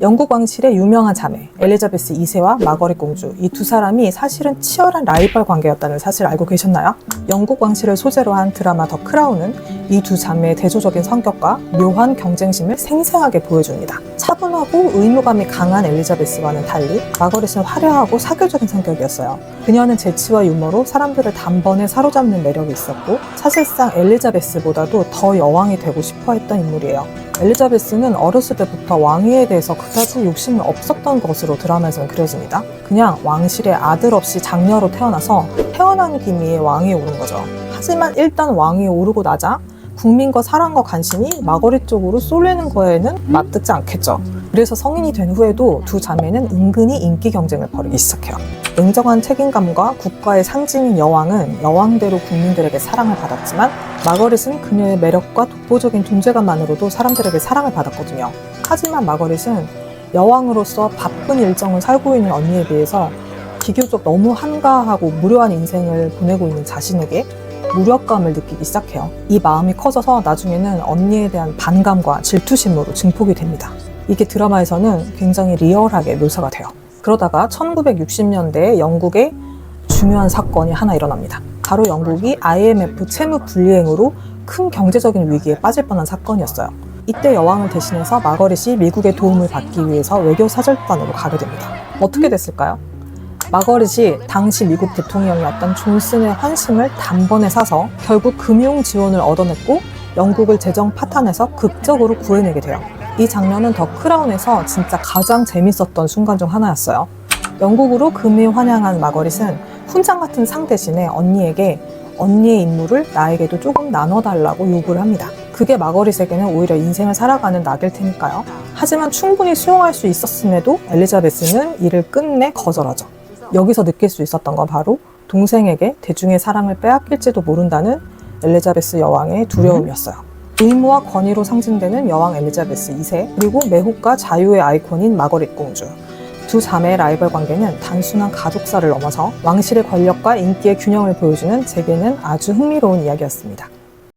영국 왕실의 유명한 자매 엘리자베스 2세와 마거릿 공주 이 두 사람이 사실은 치열한 라이벌 관계였다는 사실 알고 계셨나요? 영국 왕실을 소재로 한 드라마 더 크라운은 이 두 자매의 대조적인 성격과 묘한 경쟁심을 생생하게 보여줍니다. 차분하고 의무감이 강한 엘리자베스와는 달리 마거릿은 화려하고 사교적인 성격이었어요. 그녀는 재치와 유머로 사람들을 단번에 사로잡는 매력이 있었고 사실상 엘리자베스보다도 더 여왕이 되고 싶어 했던 인물이에요. 엘리자베스는 어렸을 때부터 왕위에 대해서 그다지 욕심이 없었던 것으로 드라마에서는 그려집니다. 그냥 왕실의 아들 없이 장녀로 태어나서 태어난 김에 왕위에 오른 거죠. 하지만 일단 왕위에 오르고 나자 국민과 사랑과 관심이 마거릿 쪽으로 쏠리는 거에는 맞듣지 않겠죠. 그래서 성인이 된 후에도 두 자매는 은근히 인기 경쟁을 벌이기 시작해요. 냉정한 책임감과 국가의 상징인 여왕은 여왕대로 국민들에게 사랑을 받았지만 마거릿은 그녀의 매력과 독보적인 존재감만으로도 사람들에게 사랑을 받았거든요. 하지만 마거릿은 여왕으로서 바쁜 일정을 살고 있는 언니에 비해서 비교적 너무 한가하고 무료한 인생을 보내고 있는 자신에게 무력감을 느끼기 시작해요. 이 마음이 커져서 나중에는 언니에 대한 반감과 질투심으로 증폭이 됩니다. 이게 드라마에서는 굉장히 리얼하게 묘사가 돼요. 그러다가 1960년대에 영국에 중요한 사건이 하나 일어납니다. 바로 영국이 IMF 채무 불이행으로 큰 경제적인 위기에 빠질 뻔한 사건이었어요. 이때 여왕을 대신해서 마거릿이 미국의 도움을 받기 위해서 외교 사절단으로 가게 됩니다. 어떻게 됐을까요? 마거릿이 당시 미국 대통령이었던 존슨의 환심을 단번에 사서 결국 금융 지원을 얻어냈고 영국을 재정 파탄에서 극적으로 구해내게 돼요. 이 장면은 더 크라운에서 진짜 가장 재밌었던 순간 중 하나였어요. 영국으로 금이 환영한 마거릿은 훈장 같은 상 대신에 언니에게 언니의 임무를 나에게도 조금 나눠달라고 요구를 합니다. 그게 마거릿에게는 오히려 인생을 살아가는 낙일 테니까요. 하지만 충분히 수용할 수 있었음에도 엘리자베스는 이를 끝내 거절하죠. 여기서 느낄 수 있었던 건 바로 동생에게 대중의 사랑을 빼앗길지도 모른다는 엘리자베스 여왕의 두려움이었어요. 의무와 권위로 상징되는 여왕 엘리자베스 2세, 그리고 매혹과 자유의 아이콘인 마거릿 공주. 두 자매의 라이벌 관계는 단순한 가족사를 넘어서 왕실의 권력과 인기의 균형을 보여주는 제게는 아주 흥미로운 이야기였습니다.